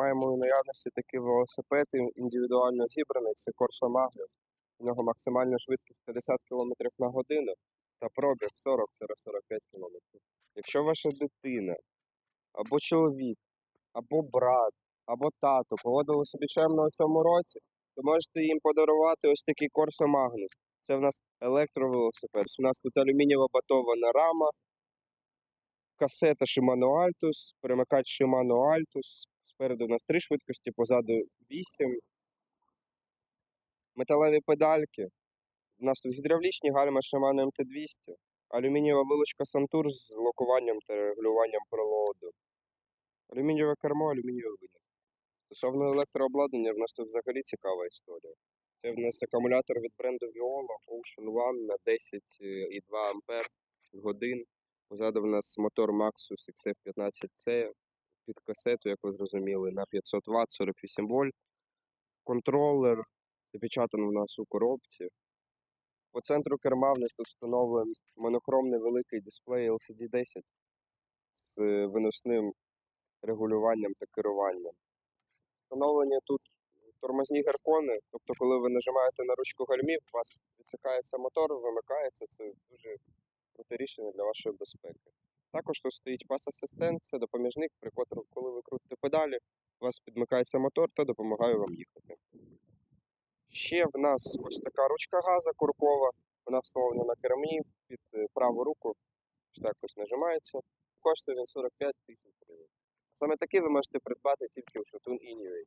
Маємо у наявності такий велосипед індивідуально зібраний. Це Corsa Magnus. У нього максимальна швидкість 50 км на годину та пробіг 40-45 км. Якщо ваша дитина або чоловік, або брат, або тато поводили собі чемно у цьому році, то можете їм подарувати ось такий Corsa Magnus. Це в нас електровелосипед. У нас тут алюмінієва батована рама, касета Shimano Altus, перемикач Shimano Altus. Спереду у нас три швидкості, позаду 8. Металеві педальки. У нас тут гідравлічні гальма Shimano MT200, алюмінієва вилочка Santur з локуванням та регулюванням пролоду. Алюмінієве кермо, алюмінієвий виніс. Стосовно електрообладнання, в нас тут взагалі цікава історія. Це в нас акумулятор від бренду Viola Ocean One на 10,2 ампер годин. Позаду в нас мотор Maxus XF15C під касету, як ви зрозуміли, на 500 Вт, 48 вольт. Контролер запечатаний в нас у коробці. По центру керма в нас тут встановлений монохромний великий дисплей LCD 10 з виносним регулюванням та керуванням. Встановлені тут тормозні геркони, тобто, коли ви нажимаєте на ручку гальмів, у вас відсикається мотор, вимикається. Це дуже круте рішення для вашої безпеки. Також тут стоїть пас-асистент, це допоміжник, при котрому, коли ви крутите педалі, у вас підмикається мотор та допомагає вам їхати. Ще в нас ось така ручка газа куркова, вона встановлена на кермі під е, праву руку. Так ось нажимається. Коштує він 45 тисяч гривень. Саме такий ви можете придбати тільки у Шатун Anyway.